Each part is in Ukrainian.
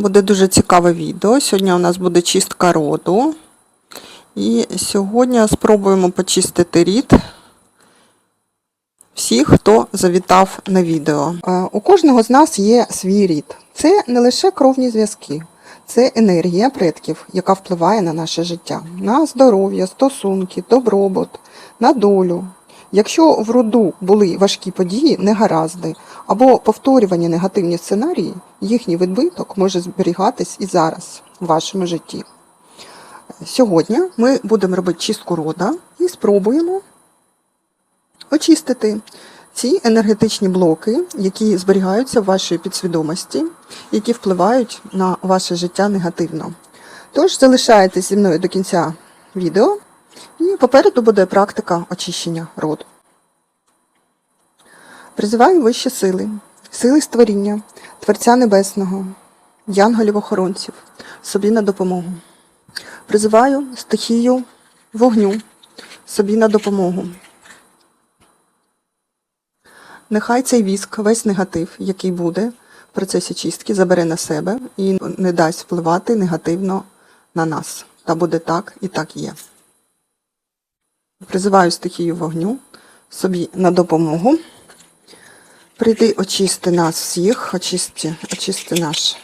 Буде дуже цікаве відео. Сьогодні у нас буде чистка роду. І сьогодні спробуємо почистити рід всіх, хто завітав на відео. Е, У кожного з нас є свій рід. Це не лише кровні зв'язки, це енергія предків, яка впливає на наше життя, на здоров'я, стосунки, добробут, на долю. Якщо в роду були важкі події, негаразди або повторювані негативні сценарії, їхній відбиток може зберігатись і зараз в вашому житті. Сьогодні ми будемо робити чистку рода і спробуємо очистити ці енергетичні блоки, які зберігаються в вашій підсвідомості, які впливають на ваше життя негативно. Тож залишайтесь зі мною до кінця відео, і попереду буде практика очищення роду. Призиваю вищі сили, сили створіння, Творця Небесного, янголів-охоронців, собі на допомогу. Призиваю стихію вогню собі на допомогу. Нехай цей віск, весь негатив, який буде в процесі чистки, забере на себе і не дасть впливати негативно на нас. Та буде так і так є. Призиваю стихію вогню собі на допомогу. Прийди, очисти нас всіх, очисти, очисти наш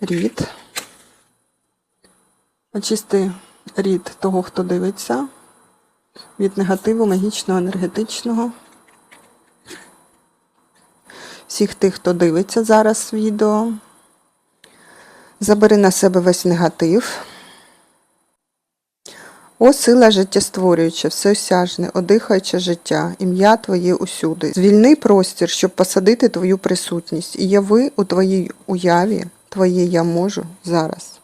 рід. Очисти рід того, хто дивиться від негативу, магічного, енергетичного. Всіх тих, хто дивиться зараз відео. Забери на себе весь негатив. О, сила життєстворююча, всеосяжне, одихаюче життя, ім'я Твоє усюди. Звільни простір, щоб посадити Твою присутність, і яви у Твоїй уяві Твоє я можу зараз.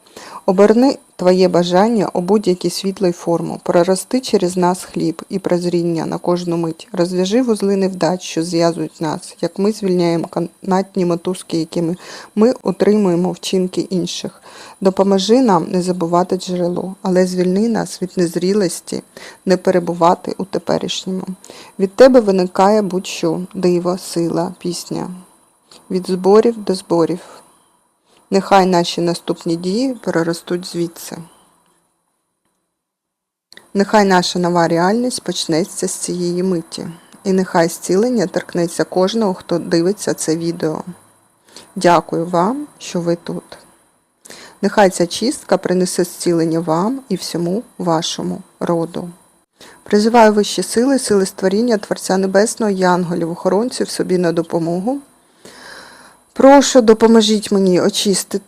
Оберни Твоє бажання у будь-якій світлій форму, прорости через нас хліб і прозріння на кожну мить, розв'яжи вузли невдач, що зв'язують нас, як ми звільняємо канатні мотузки, якими ми утримуємо вчинки інших. Допоможи нам не забувати джерело, але звільни нас від незрілості, не перебувати у теперішньому. Від тебе виникає будь-що диво, сила, пісня. Від зборів до зборів. Нехай наші наступні дії переростуть звідси. Нехай наша нова реальність почнеться з цієї миті. І нехай зцілення торкнеться кожного, хто дивиться це відео. Дякую вам, що ви тут. Нехай ця чистка принесе зцілення вам і всьому вашому роду. Призиваю вищі сили, сили створіння Творця Небесного, янголів, охоронців собі на допомогу. Прошу, допоможіть мені очистити